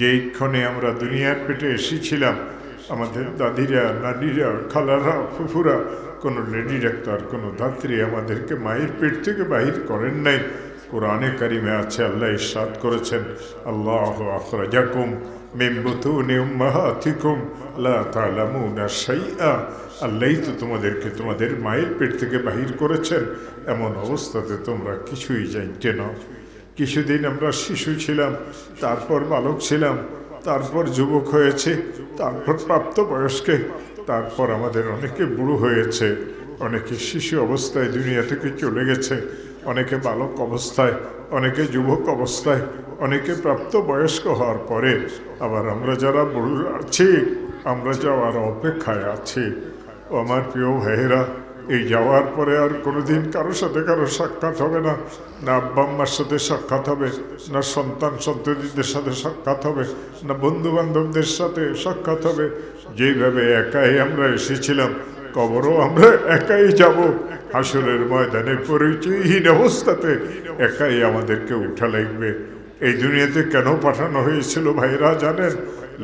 যেইক্ষণে আমরা দুনিয়ার পেটে এসেছিলাম, আমাদের দাদিরা, নানিরা, খালারা, ফুফুরা, কোনো লেডি ডাক্তার, কোনো ধাত্রী আমাদেরকে মায়ের পেট থেকে বাহির করেন নাই। কোরআনে কারিমে আছে, আল্লাহ ইরশাদ করেছেন, আল্লাহ আখরাজাকুম আল্লাহ তো তোমাদেরকে তোমাদের মায়ের পেট থেকে বাহির করেছেন, এমন অবস্থাতে তোমরা কিছুই জানতে না। কিছুদিন আমরা শিশু ছিলাম, তারপর বালক ছিলাম, তারপর যুবক হয়েছে, তারপর প্রাপ্ত বয়স্কে তারপর আমাদের অনেকে বুড়ো হয়েছে, অনেকে শিশু অবস্থায় দুনিয়া থেকে চলে গেছে, অনেকে বালক অবস্থায়, অনেকে যুবক অবস্থায়, অনেকে প্রাপ্ত বয়স্ক হওয়ার পরে আবার আমরা যারা বুড়ো আছি, আমরা যাওয়ার অপেক্ষায় আছি। আমার প্রিয় ভাইয়েরা এই যাওয়ার পরে আর কোনোদিন কারোর সাথে কারও সাক্ষাৎ হবে না। না আব্বা আম্মার সাথে সাক্ষাৎ হবে, না সন্তান সন্ততিদের সাথে সাক্ষাৎ হবে, না বন্ধু বান্ধবদের সাথে সাক্ষাৎ হবে। যেইভাবে একাই আমরা এসেছিলাম, কবরও আমরা একাই যাব। হাসরের ময়দানে পরিচয়হীন অবস্থাতে একাই আমাদেরকে উঠা লাগবে। এই দুনিয়াতে কেন পাঠানো হয়েছিল ভাইরা জানেন?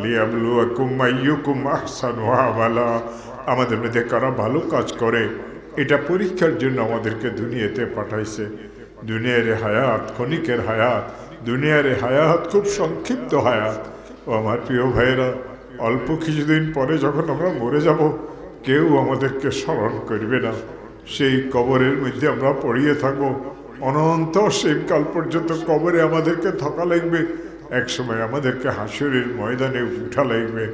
লিয়াবলুয়াকুম আইয়ুকুম আহসানু আমালা। আমাদের মধ্যে কারা ভালো কাজ করে? এটা পরীক্ষার জন্য আমাদেরকে দুনিয়াতে পাঠাইছে। দুনিয়ারে হায়াত, ক্ষণিকের হায়াত, দুনিয়ারে হায়াত, খুব সংক্ষিপ্ত হায়াত। ও আমার প্রিয় ভাইয়েরা, অল্প কিছুদিন পরে যখন আমরা মরে যাব, কেউ আমাদেরকে স্মরণ করবে না। সেই কবরের মধ্যে আমরা পড়িয়ে থাকব। অনন্ত সেই কাল পর্যন্ত কবরে আমাদেরকে থাকা লাগবে। একসময় আমাদেরকে হাসুরের ময়দানে উঠা লাগবে।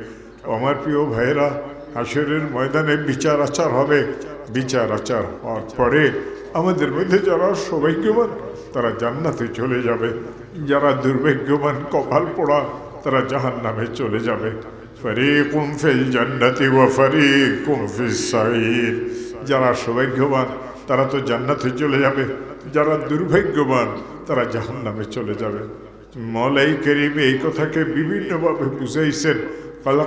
আমার প্রিয় ভাইয়েরা হাসরের ময়দানে বিচার আচার হবে। বিচার আচার হওয়ার পরে আমাদের মধ্যে যারা সৌভাগ্যবান, তারা জান্নাতে চলে যাবে। যারা দুর্ভাগ্যবান, কপাল পোড়া, তারা জাহান নামে চলে যাবে। ফরিকুম ফিল জান্নাতি ওয়া ফরিকুম ফিস সাইর যারা সৌভাগ্যবান, তারা তো জান্নাতে চলে যাবে। যারা দুর্ভাগ্যবান, তারা জাহান নামে চলে যাবে। মলাই করিম এই কথাকে বিভিন্নভাবে বুঝাইছেন।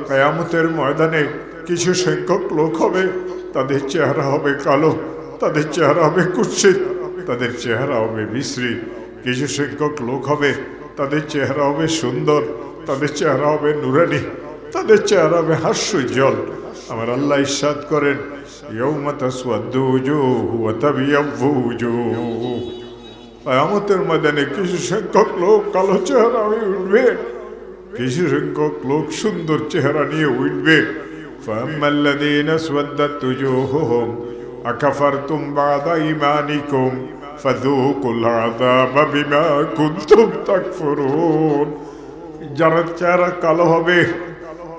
কায়ামতের ময়দানে কিছু সংখ্যক লোক হবে, তাদের চেহারা হবে কালো, তাদের চেহারা হবে কুৎসিত, তাদের চেহারা হবে বিশ্রী। কিছু সংখ্যক লোক হবে, তাদের চেহারা হবে সুন্দর, তাদের চেহারা হবে নুরানি, তাদের চেহারা হবে হাস্যজ্জ্বল। আমার আল্লাহ ইস্বাদ করেন কিয়ামতের ময়দানে কিছু সংখ্যক লোক কালো চেহারা হয়ে উঠবে, কিছু সংখ্যক লোক সুন্দর চেহারা নিয়ে উঠবে। فأما الذين اسودت وجوههم أكفرتم بعد إيمانكم فذوقوا العذاب بما كنتم تكفرون যারা চেহারা কালো হবে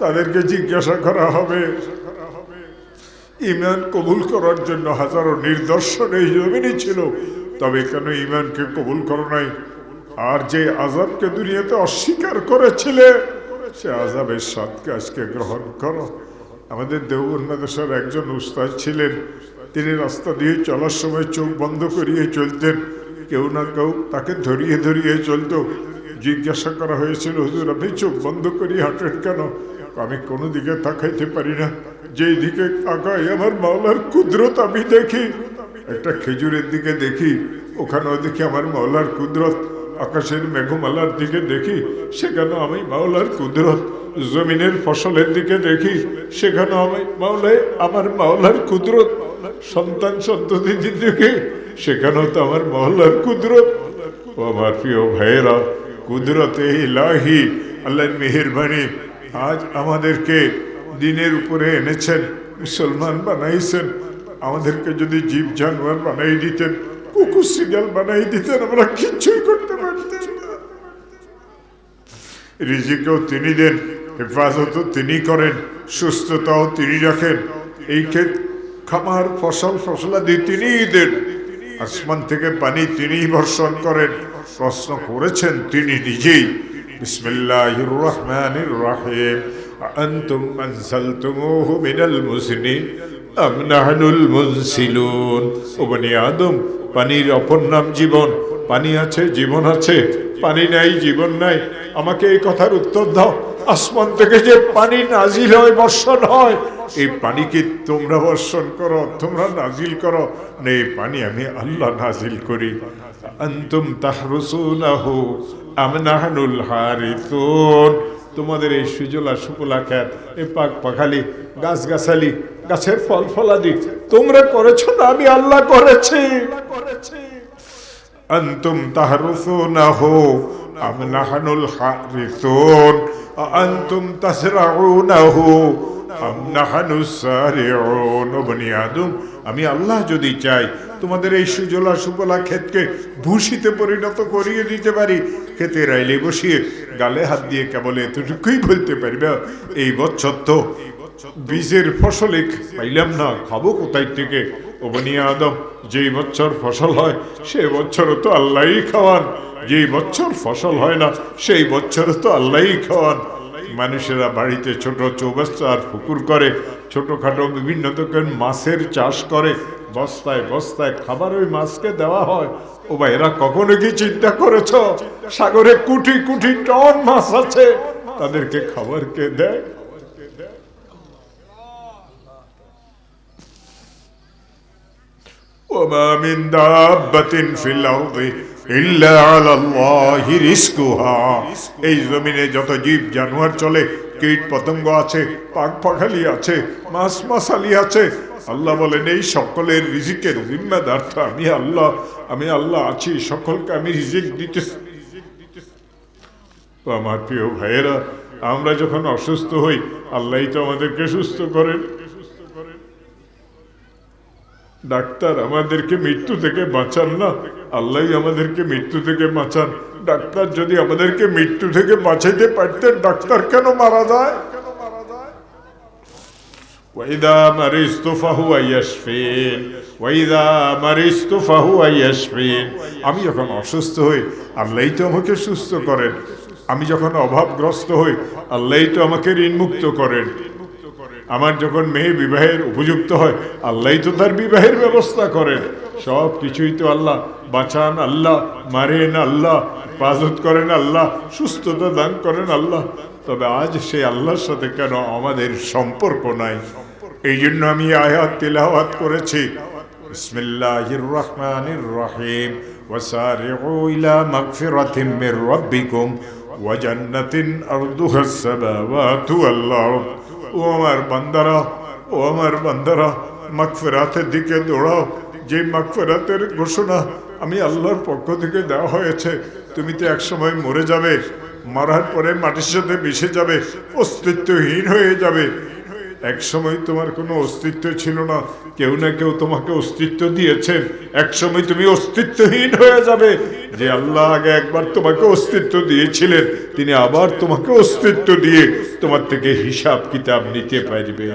তাদেরকে জিজ্ঞাসা করা হবে ইমান কবুল করার জন্য হাজারো নিদর্শন এই জমিনে ছিল তবে কেন ইমানকে কবুল করো নাই আর যে আজাবকে দুনিয়াতে অস্বীকার করেছিলে সে আজাবের স্বাদকে আজকে গ্রহণ করো আমাদের দেওবন মাদ্রাসার একজন উস্তাদ ছিলেন। তিনি রাস্তা দিয়ে চলার সময় চোখ বন্ধ করিয়ে চলতেন। কেউ না কেউ তাকে ধরিয়ে ধরিয়ে চলত। জিজ্ঞাসা করা হয়েছিল, হুজুর, আপনি চোখ বন্ধ করিয়ে হাঁটেন কেন? আমি কোনো দিকে তাকাইতে পারি না। যেই দিকে তাকাই আমার মাওলার কুদরত আমি দেখি। একটা খেজুরের দিকে দেখি ওখানেও দেখি আমার মাওলার কুদরত। আকাশের মেঘমালার দিকে দেখি, সেখানে আমি মাওলার কুদরত। জমিনের ফসলের দিকে দেখি, সেখানে আমি মাওলায়, আমার মাওলার কুদরত, সন্তান সন্ততির দিকে, সেখানেও তো আমার মাওলার কুদরত। ও আমার প্রিয় ভাইয়েরা, কুদরতে ইলাহি, আল্লাহর মেহেরবানি, আজ আমাদেরকে দিনের উপরে এনেছেন, মুসলমান বানাইছেন। আমাদেরকে যদি জীব জানোয়ার বানাই দিতেন, কুকুর সিগাল বানাই দিতেন, আমরা কিচ্ছুই করতে পারতেন রিজিকেও তিনি দেন। হেফাজতও তিনি করেন সুস্থতাও তিনি রাখেন এই ক্ষেত খামার ফসল ফসলাদি তিনিই দেন আসমান থেকে পানি তিনিই বর্ষণ করেন প্রশ্ন করেছেন তিনি নিজেই বিসমিল্লাহির রহমানির রহিম أنتم أنزلتموه من المزن أم نحن المنزلون ও বনি আদম পানির অপর নাম জীবন পানি আছে জীবন আছে পানি নাই জীবন নাই আমাকে এই কথার উত্তর দাও আসমান থেকে যে পানি নাজিল হয়, বর্ষণ হয়, এই পানিকে তোমরা বর্ষণ করো, তোমরা নাজিল করো? না, এই পানি আমি আল্লাহ নাজিল করি। আন্তুম তাহরুসুনাহু আমনাহানুল হারিসুন। তোমাদের এই সুজলা সুপলা খ্যাত এ পাক পাখালি, গাছগাছালি, গাছের ফল ফলাদি, তোমরা করেছ না, আমি আল্লাহ করেছি করেছি। আন্তুম তাহরুসুনাহু أم نحن الحارثون أأنتم تزرعونه أم نحن السارعون بني آدم আমি আল্লাহ যদি চাই তোমাদের এই সুজলা সুপলা ক্ষেতকে ভূষিতে পরিণত করিয়ে দিতে পারি ক্ষেতে রাইলে বসিয়ে গালে হাত দিয়ে কেবল এতটুকুই বলতে পারবে এই বছর তো বীজের ফসলে পাইলাম না খাবো কোথায় থেকে ও বনিয়া আদম যেই বছর ফসল হয় সেই বছরও তো আল্লাহই খাওয়ান। যেই বছর ফসল হয় না, সেই বছর তো আল্লাহই খাওয়ান। মানুষেরা বাড়িতে ছোট চৌবাচ্চা আর পুকুর করে, ছোটখাটো বিভিন্ন দোকান মাছের চাষ করে, বস্তায় বস্তায় খাবার ওই মাছকে দেওয়া হয়। ও বা এরা কখনো কি চিন্তা করেছ? সাগরে কোটি কোটি টন মাছ আছে, তাদেরকে খাবার কে দেয়? وما من دابة في الأرض إلا على الله رزقها এই জমিনে যত জীব জানোয়ার চলে কীট পতঙ্গ আছে পাক পাখালি আছে মাছ মাছালি আছে আল্লাহ বলেন এই সকলের রিজিকের জিম্মাদার তো আমি আল্লাহ আমি আল্লাহ আছি সকলকে আমি রিজিক দিতে তো আমার প্রিয় ভাইয়েরা আমরা যখন অসুস্থ হই আল্লাহই তো আমাদেরকে সুস্থ করেন ডাক্তার আমাদেরকে মৃত্যু থেকে বাঁচান না আল্লাহ আমাদেরকে মৃত্যু থেকে বাঁচান ডাক্তার যদি আমাদেরকে মৃত্যু থেকে বাঁচাইতে পারতেন ডাক্তার কেন মারা যায় وإذا مرضت فهو يشفين وإذا مرضت فهو يشفين আমি যখন অসুস্থ হই আল্লাহই তো আমাকে সুস্থ করেন আমি যখন অভাবগ্রস্ত হই আল্লাহই তো আমাকে ঋণমুক্ত করেন আমার যখন মেয়ে বিবাহের উপযুক্ত হয় আল্লাহই তো তার বিবাহের ব্যবস্থা করেন সব কিছুই তো আল্লাহ বাঁচান আল্লাহ মারেন আল্লাহ পাজত করেন আল্লাহ সুস্থতা দান করেন আল্লাহ তবে আজ সেই আল্লাহর সাথে কেন আমাদের সম্পর্ক নাই এই জন্য আমি আয়াত তিলাওয়াত করেছি বিসমিল্লাহির রহমানির রহিম وسارعوا إلى مغفرة من ربكم وجنة أرضها السماوات والأرض ও আমার বান্দারা ও আমার বান্দারা মাকফেরাতের দিকে দৌড়াও। যে মাকফেরাতের ঘোষণা আমি আল্লাহর পক্ষ থেকে দেওয়া হয়েছে, তুমি তো একসময় মরে যাবে, মারার পরে মাটির সাথে মিশে যাবে, অস্তিত্বহীন হয়ে যাবে। এক সময় তোমার কোনো অস্তিত্ব ছিল না। কেউ না কেউ তোমাকে অস্তিত্ব দিয়েছেন এক সময় তুমি অস্তিত্বহীন হয়ে যাবে। যে আল্লাহ আগে একবার তোমাকে অস্তিত্ব দিয়েছিলেন, তিনি আবার তোমাকে অস্তিত্ব দিয়ে তোমার থেকে হিসাব কিতাব নিতে পারবে।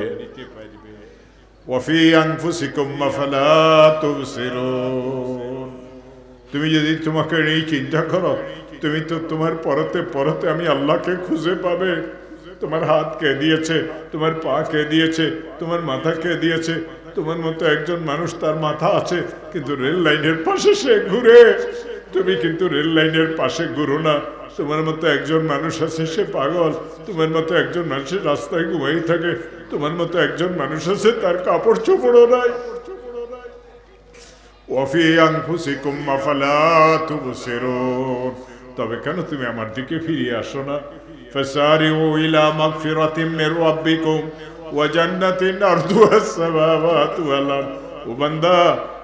তুমি যদি তোমাকে এই চিন্তা করো, তুমি তো তোমার পরতে পরতে আমি আল্লাহকে খুঁজে পাবে। তোমার হাত কে দিয়েছে, তোমার পা কে দিয়েছে, তোমার মাথা কে দিয়েছে, তোমার মতো একজন মানুষ তার মাথা আছে, কিন্তু রেল লাইনের পাশে সে ঘুরে। তুমি কিন্তু রেল লাইনের পাশে ঘুরো না। তোমার মতো একজন মানুষ আছে, সে পাগল। তোমার মতো একজন মানুষের রাস্তায় ঘুমাই থাকে। তোমার মতো একজন মানুষ আছে, তার কাপড় চোপড়ও নাই। তবে কেন তুমি আমার দিকে ফিরিয়ে আসো না? فسارعوا إلى مغفرة من ربكم وجنة أرضها السماوات والأرض ও বান্দা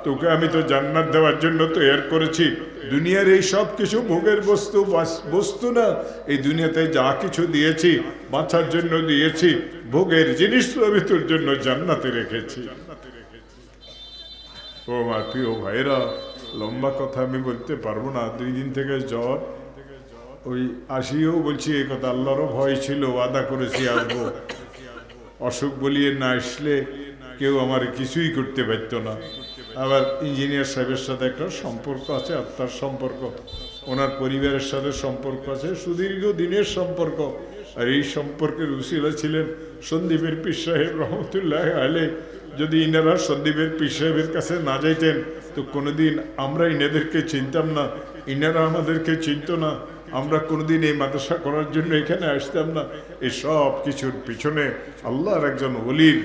তোকে আমি তো জান্নাত দেওয়ার জন্য তৈরি করেছি দুনিয়ার এই সব কিছু ভোগের বস্তু বাস- বস্তু না এই দুনিয়াতে যা কিছু দিয়েছি বাঁচার জন্য দিয়েছি ভোগের জিনিস তো আমি তোর জন্য জান্নাতে রেখেছি ও আমার প্রিয় ভাইরা লম্বা কথা আমি বলতে পারবো না দুই দিন থেকে জ্বর ওই আসিও বলছি এই কথা, আল্লাহরও ভয় ছিল আদা করেছি আসব অসুখ বলিয়ে না আসলে কেউ আমার কিছুই করতে পারতো না। আবার ইঞ্জিনিয়ার সাহেবের সাথে একটা সম্পর্ক আছে আত্মার সম্পর্ক, ওনার পরিবারের সাথে সম্পর্ক আছে, সুদীর্ঘ দিনের সম্পর্ক। আর এই সম্পর্কের উশিলা ছিলেন সন্দীপের পীর সাহেব রহমতুল্লাহ আলে যদি ইনারা সন্দীপের পীর সাহেবের কাছে না যাইতেন, তো কোনোদিন আমরা ইনাদেরকে চিনতাম না, ইনারা আমাদেরকে চিনত না। আমরা কোনোদিন এই মাদ্রাসা করার জন্য এখানে আসতাম না। এই সব কিছুর পিছনে আল্লাহর একজন অলির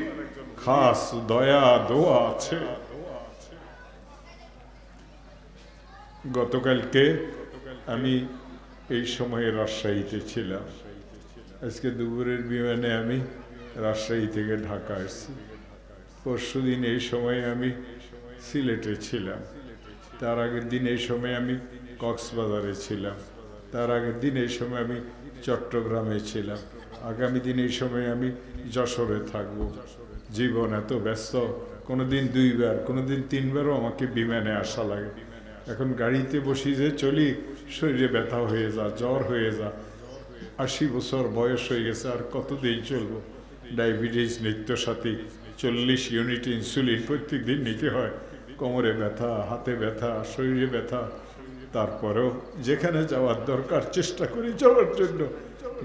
খাস দয়া, দোয়া আছে। গতকালকে আমি এই সময়ে রাজশাহীতে ছিলাম। আজকে দুপুরের বিমানে আমি রাজশাহী থেকে ঢাকা এসেছি পরশু দিন এই সময়ে আমি সিলেটে ছিলাম। তার আগের দিন এই সময় আমি কক্সবাজারে ছিলাম। তার আগের দিন এই সময় আমি চট্টগ্রামে ছিলাম। আগামী দিন এই সময় আমি যশোরে থাকব। জীবন এত ব্যস্ত। কোনোদিন দুইবার, কোনোদিন তিনবারও আমাকে বিমানে আসা লাগে। এখন গাড়িতে বসি যে চলি, শরীরে ব্যথা হয়ে যা, জ্বর হয়ে যা। আশি বছর বয়স হয়ে গেছে, আর কতদিন চলবো? ডায়াবেটিস, নিত্যসাথী, চল্লিশ ইউনিট ইনসুলিন প্রত্যেক দিন নিতে হয়। কোমরে ব্যথা, হাতে ব্যথা, শরীরে ব্যথা তারপরেও যেখানে যাওয়ার দরকার চেষ্টা করি যাওয়ার জন্য।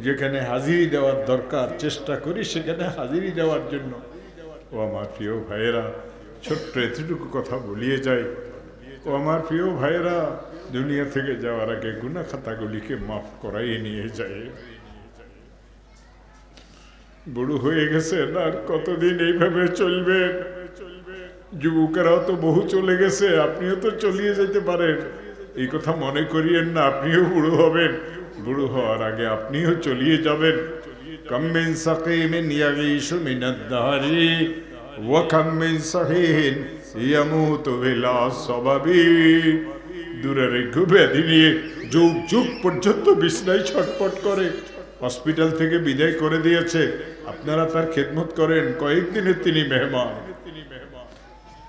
যেখানে হাজিরি দেওয়ার দরকার চেষ্টা করি, সেখানে হাজিরি দেওয়ার জন্য। ও আমার প্রিয় ভাইয়েরা, ছোট্ট এতটুকু কথা বলিয়ে যায় ও আমার প্রিয় ভাইয়েরা, দুনিয়া থেকে যাওয়ার আগে গুনা খাতাগুলিকে মাফ করাই নিয়ে যায় বুড়ো হয়ে গেছেন আর কতদিন এইভাবে চলবে? যুবকেরাও তো বহু চলে গেছে, আপনিও তো চলিয়ে যেতে পারেন। এই কথা মনে করিয়েন না, আপনিও বুড়ো হবেন। বুড়ো হওয়ার আগে আপনিও চলিয়ে যাবেন। কাম্মিন সাকিমিন ইয়াগীশু মিনাদ-দাহরি ওয়া কাম্মিন সাহিহিন ইয়ামুতু বিলা সাবাবি। দুরারোগ্য ব্যাধি নিয়ে যুগ যুগ পর্যন্ত বিছনায় ছটপট করে, হসপিটাল থেকে বিদায় করে দিয়েছে। আপনারা তার খেদমত করেন কয়েকদিনের তিনি মেহমান।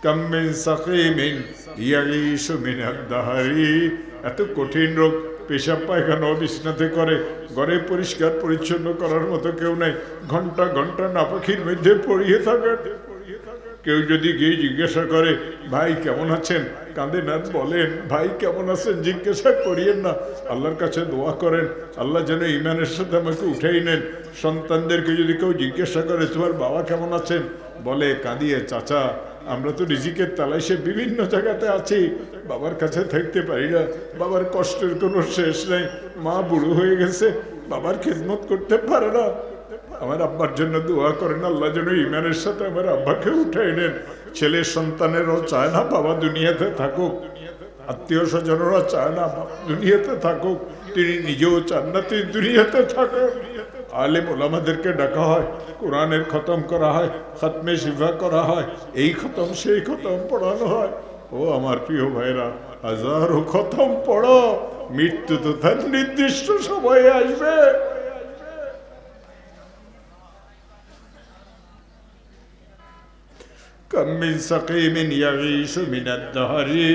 কাম্মিন সাকিমিন ইয়াগীশু মিনাদ-দাহরি এত কঠিন রোগ, পেশাব পায়খানা বিছনাতে করে, ঘরে পরিষ্কার পরিচ্ছন্ন করার মতো কেউ নাই। ঘণ্টা ঘণ্টা নাপাখির মধ্যে পড়িয়ে থাকেন। কেউ যদি গিয়ে জিজ্ঞাসা করে, ভাই, কেমন আছেন? কাঁদে না, বলেন, ভাই, কেমন আছেন? জিজ্ঞাসা করিয়েন না। আল্লাহর কাছে দোয়া করেন, আল্লাহ যেন ইমানের সাথে আমাকে উঠেই নেন। সন্তানদেরকে যদি কেউ জিজ্ঞাসা করে, তোমার বাবা কেমন আছেন? বলে, কাঁদিয়ে, চাচা আমরা তো রিজিকের তালাইশে বিভিন্ন জায়গাতে আছি। বাবার কাছে থাকতে পারি না। বাবার কষ্টের কোনো শেষ নেই। মা বুড়ো হয়ে গেছে। বাবার খেদমত করতে পারে না। আমার আব্বার জন্য দোয়া করেন, আল্লাহ যেন ইমানের সাথে আমার আব্বাকে উঠাই নেন। ছেলে সন্তানেরও চায় না বাবা দুনিয়াতে থাকুক। আত্মীয় স্বজনেরা চায় না দুনিয়াতে থাকুক। তিনি নিজেও চান না, তিনি দুনিয়াতে থাকুক। আলেম ওলামাদেরকে ডাকা হয়, কোরআনের খতম করা হয়, খতমে শিফা করা হয়, এই খতম, সেই খতম পড়ানো হয়। ও আমার প্রিয় ভাইরা, হাজারো খতম পড়ো, মৃত্যু তো তার নির্দিষ্ট সময়ে আসবে। কাম্মিন সাকিমিন মিনাদ দাহরি।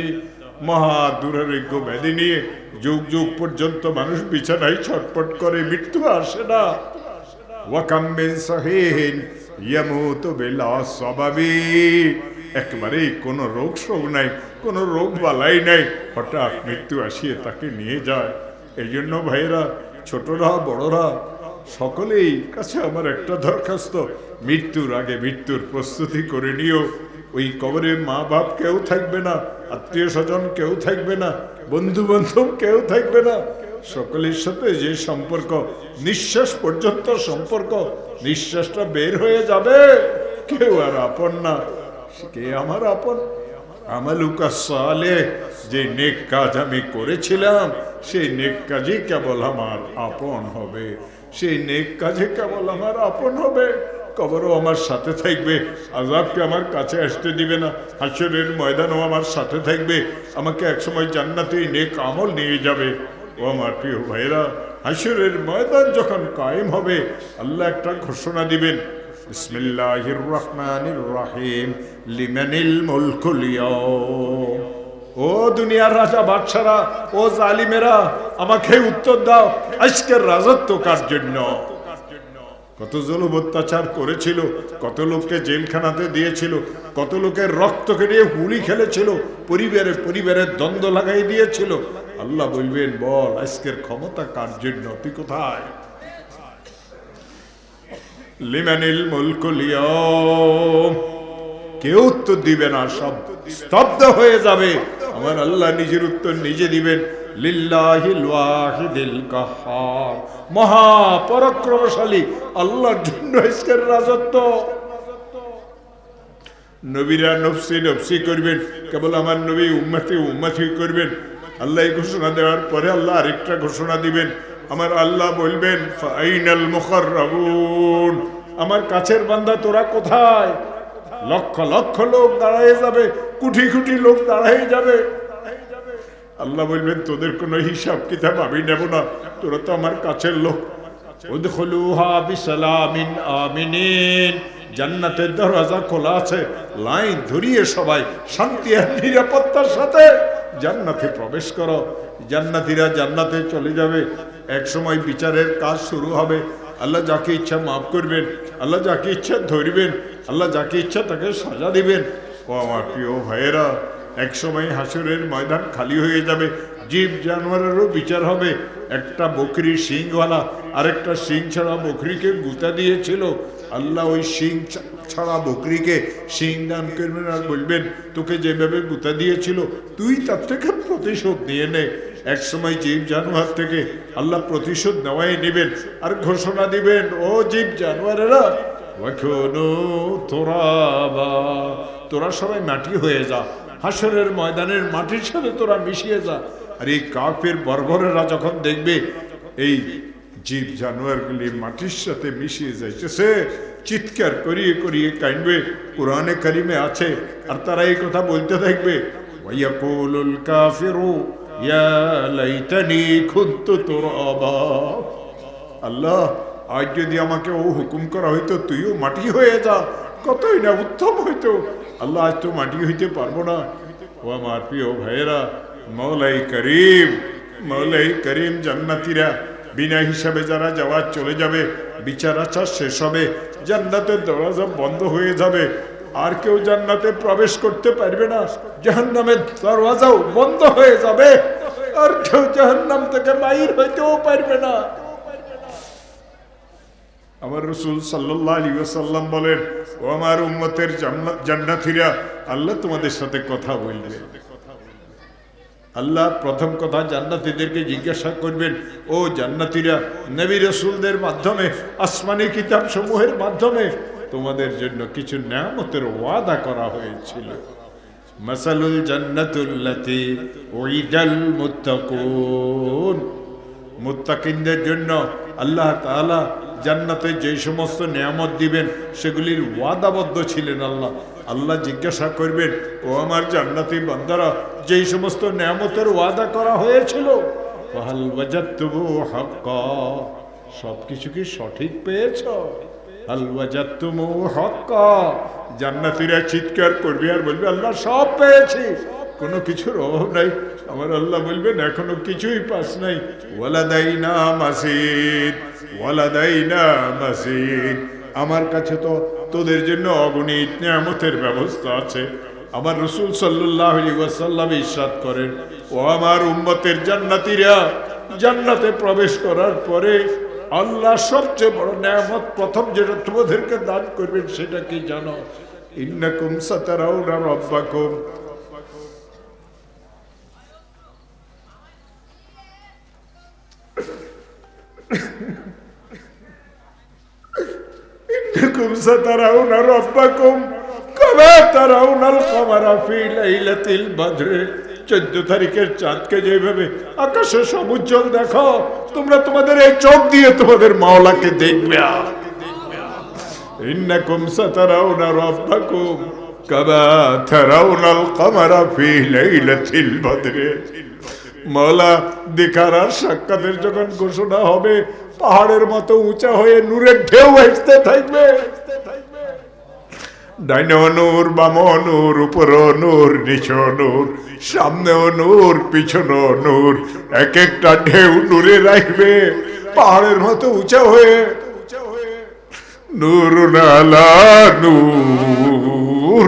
মহা দুরারোগ্য ব্যাধি নিয়ে যুগ যুগ পর্যন্ত মানুষ বিছানায় ছটপট করে, মৃত্যু আসে না। ওয়াকাম্মিন সাহিহিন ইয়ামুতু বিলা সাবাবি। একেবারে কোনো রোগ শোক নাই, কোনো রোগ বালাই নাই। হঠাৎ মৃত্যু আসিয়ে তাকে নিয়ে যায়। এই জন্য ভাইয়েরা, ছোটরা, বড়রা সকলেই কাছে আমার একটা দরখাস্ত। মৃত্যুর আগে মৃত্যুর প্রস্তুতি করে নিও। ওই কবরে মা বাপ কেউ থাকবে না, আত্মীয় স্বজন কেউ থাকবে না বন্ধু বান্ধব কেউ থাকবে না। সকলের সাথে যে সম্পর্ক, নিঃশ্বাস পর্যন্ত সম্পর্ক, নিঃশ্বাসটা বের হয়ে যাবে। কেউ আর আপন না। কে আমার আপন? সালে, যে নেক কাজ আমি করেছিলাম সেই নেক কাজই কেবল আমার আপন হবে। সেই নেক কাজে কেবল আমার আপন হবে। কবরও আমার সাথে থাকবে। আজাবকে আমার কাছে আসতে দিবে না। হাসরের ময়দানও আমার সাথে থাকবে। আমাকে একসময় জান্নাতে নেক আমল নিয়ে যাবে। ও আমার প্রিয় ভাইরা হাসরের ময়দান যখন কায়েম হবে, আল্লাহ একটা ঘোষণা দিবেন। বিসমিল্লাহির রহমানির রহিম। লিমানিল মুলকুল ও দুনিয়ার রাজা, বাদশারা, ও জালিমেরা, আমাকে উত্তর দাও, আজকের রাজত্ব কার জন্য? কত জলম অত্যাচার করেছিল, কত লোককে জেলখানাতে দিয়েছিল, কত লোকের রক্ত নিয়ে হুলি খেলেছিল, পরিবারে পরিবারের দ্বন্দ্ব লাগাই দিয়েছিল। আল্লাহ বলবেন, বল, আজকের ক্ষমতা কার জন্য? তুই কোথায়? লিমানিল মুলকুল ইয়াউম কেউ উত্তর দিবে না, সব স্তব্ধ হয়ে যাবে। আমার আল্লাহ নিজের উত্তর নিজে দিবেন। মহা পরাক্রমশালী আল্লাহর জন্য রাজত্ব। নবীরা নফসি নফসি করবেন, কেবল আমার নবী উম্মতি উম্মতি করবেন। আল্লাহ ঘোষণা দেওয়ার পরে আল্লাহ আরেকটা ঘোষণা দিবেন। আমার আল্লাহ বলবেন, ফাইনাল মুখাররাবুন। আমার কাছের বান্দা তোরা কোথায়? লক্ষ লক্ষ লোক দাঁড়ায় যাবে, কুটি কুটি লোক দাঁড়ায় যাবে। আল্লাহ বলবেন, তোদের কোনো হিসাব কিতাব আমি নেব না, তোরা তো আমার কাছের লোক। জান্নাতের দরজা খোলা আছে, লাইন ধরিয়ে সবাই শান্তি আর নিরাপত্তার সাথে জান্নাতে প্রবেশ করো। জান্নাতীরা জান্নাতে চলে যাবে। এক সময় বিচারের কাজ শুরু হবে। আল্লাহ যাকে ইচ্ছা মাফ করবেন, আল্লাহ যাকে ইচ্ছা ধরবেন আল্লাহ যাকে ইচ্ছা তাকে সাজা দিবেন। ও আমার প্রিয় ভাইয়েরা এক সময় হাসুরের ময়দান খালি হয়ে যাবে, জীব জানোয়ারেরও বিচার হবে। একটা বকরি শিংওয়ালা, আরেকটা শিং ছাড়া বকরিকে গুতা দিয়েছিল। আল্লাহ ওই শিং ছাড়া বকরিকে শিং দান করবেন আর বলবেন, তোকে যেভাবে গুতা দিয়েছিল, তুই তার থেকে প্রতিশোধ নিয়ে নে। এক সময় জীব জানোয়ার থেকে আল্লাহ প্রতিশোধ নেওয়াই নেবেন আর ঘোষণা দিবেন, ও জীব জানোয়ারেরা তুরাবা। তোরা সবাই মাটি হয়ে যা। হাসরের ময়দানের মাটির সাথে তোরা মিশিয়ে যা। আর এই কাফের বর্বরেরা যখন দেখবে, এই জীব জানোয়ারগুলি মাটির সাথে মিশিয়ে যাইতেছে, চিৎকার করিয়ে করিয়ে কাইনবে কোরআনে কারিমে আছে, আর তারা এই কথা বলতে থাকবে আল্লাহ আজ যদি আমাকে ও হুকুম করা হইতো, তুইও মাটি হয়ে যা কতই না উত্তম হইতো। আল্লাহ আজ তো মাটি হইতে পারব না। ও আমার প্রিয় ভাইয়েরা, মৌলাই করিম মৌলাই করিম জান্নাতিরা, বিনা হিসাবে যারা যাওয়ার চলে যাবে, বিচার আচার শেষ হবে, জান্নাতের দরজা বন্ধ হয়ে যাবে। আর কেউ জান্নাতে প্রবেশ করতে পারবে না। জাহান্নামের দরওয়াজাও বন্ধ হয়ে যাবে। আর কেউ জাহান্নাম থেকে বাইর হইতেও পারবে না। আমার রসুল সাল্লাহ আলী সাল্লাম বলেন, ও আমার উম্মতের জান্নাত- জান্নাতীরা, আল্লাহ তোমাদের সাথে কথা বলবে। আল্লাহ প্রথম কথা জান্নাতীদেরকে জিজ্ঞাসা করবেন, ও জান্নাতীরা, নবী রসুলদের মাধ্যমে, আসমানি কিতাব সমূহের মাধ্যমে তোমাদের জন্য কিছু নিয়ামতের ওয়াদা করা হয়েছিল? মাসালুল জান্নাতুল্লাতি ওইদাল মুত্তাকুন। মুত্তাকিনদের জন্য আল্লাহ তাআলা জান্নাতে যে সমস্ত নিয়ামত দিবেন, সেগুলির ওয়াদাবদ্ধ ছিলেন আল্লাহ। আল্লাহ জিজ্ঞাসা করবেন, ও আমার জান্নাতি বান্দারা, যেই সমস্ত নিয়ামতের ওয়াদা করা হয়েছিল? সব কিছু কি সঠিক পেয়েছ? জান্নাতীরা চিৎকার করবে আর বলবে, আল্লাহ সব পেয়েছি। কোনো কিছুর অভাব নাই। আমার আল্লাহ বলবেন, এখনও কিছুই পাস নাই। ওয়ালাদাইনা মাসিদ ওয়ালাদাইনা মাসিদ। আমার কাছে তো তোদের জন্য অগণিত নিয়ামতের ব্যবস্থা আছে। আমার রসুল সাল্লাহ ইসাদ করেন, ও আমার উম্মতের জান্নাতীরা, জান্নাতে প্রবেশ করার পরে আল্লাহ সবচেয়ে বড় নিয়ামত প্রথম যেটা তোমাদেরকে দান করবেন সেটা কি জানো? ইন্নাকুম সাতারাউনা রব্বাকুম। إنكم سترون ربكم كما ترون القمر في ليلة البدر চোদ্দ তারিখের চাঁদকে যেভাবে আকাশে সমুজ্জ্বল দেখো তোমরা তোমাদের এই চোখ দিয়ে তোমাদের মাওলাকে দেখবে إنكم سترون ربكم كما ترون القمر في ليلة البدر মৌলা দেখার আর সাক্ষাতের যখন ঘোষণা হবে, পাহাড়ের মতো উঁচা হয়ে নূরের ঢেউ আসতে থাকবে। ডাইনেও নূর বামও নূর উপরও নূর নিচেও নূর, সামনেও নূর পিছনেও নূর এক একটা ঢেউ নূরে রাখবে। পাহাড়ের মতো উঁচা হয়ে নূর নালা নূর।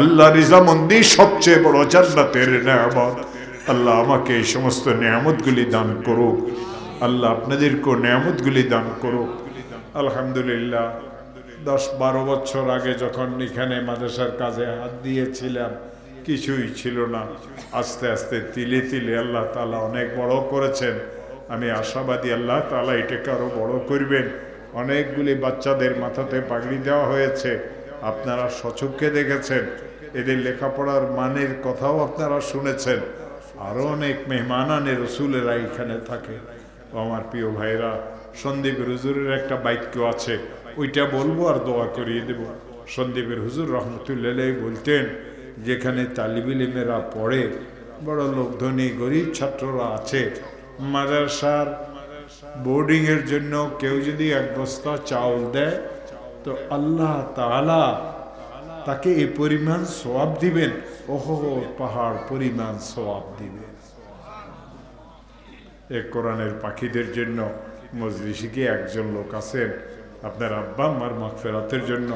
আল্লাহ রিজামন্দি সবচেয়ে বড় জান্নাতের নিয়ামত। আল্লাহ আমাকে এই সমস্ত নিয়ামতগুলি দান করুক। আল্লাহ আপনাদেরকেও নিয়ামতগুলি দান করুক। আলহামদুলিল্লাহ, দশ বারো বছর আগে যখন এখানে মাদ্রাসার কাজে হাত দিয়েছিলাম, কিছুই ছিল না। আস্তে আস্তে তিলে তিলে আল্লাহ তালা অনেক বড় করেছেন। আমি আশাবাদী আল্লাহ তালা এটাকে আরও বড় করবেন। অনেকগুলি বাচ্চাদের মাথাতে পাগড়ি দেওয়া হয়েছে। আপনারা সচক্ষে দেখেছেন। এদের লেখাপড়ার মানের কথাও আপনারা শুনেছেন। আরও অনেক মেহমানানে রসুলেরা এখানে থাকে। আমার প্রিয় ভাইরা সন্দীপের হুজুরের একটা বাক্য আছে, ওইটা বলব আর দোয়া করিয়ে দেব। সন্দীপের হুজুর রহমতুল্লাহ বলতেন, যেখানে তালিবিলিমেরা পড়ে, বড় লোক, ধনী, গরিব ছাত্ররা আছে, মাদ্রাসার বোর্ডিংয়ের জন্য কেউ যদি এক বস্তা চাউল দেয়, তো আল্লাহ তাআলা তাকে এ পরিমাণ সোয়াব দিবেন? ওহ, পাহাড়, পরিমাণ সোয়াব দিবেন। এ কোরআনের পাখিদের জন্য মজলিশিকে একজন লোক আছেন, আপনার আব্বা আমার মাখ ফেরাতের জন্য,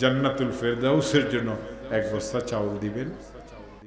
জান্নাতুল ফেরদাউসের জন্য এক বস্তা চাউল দিবেন।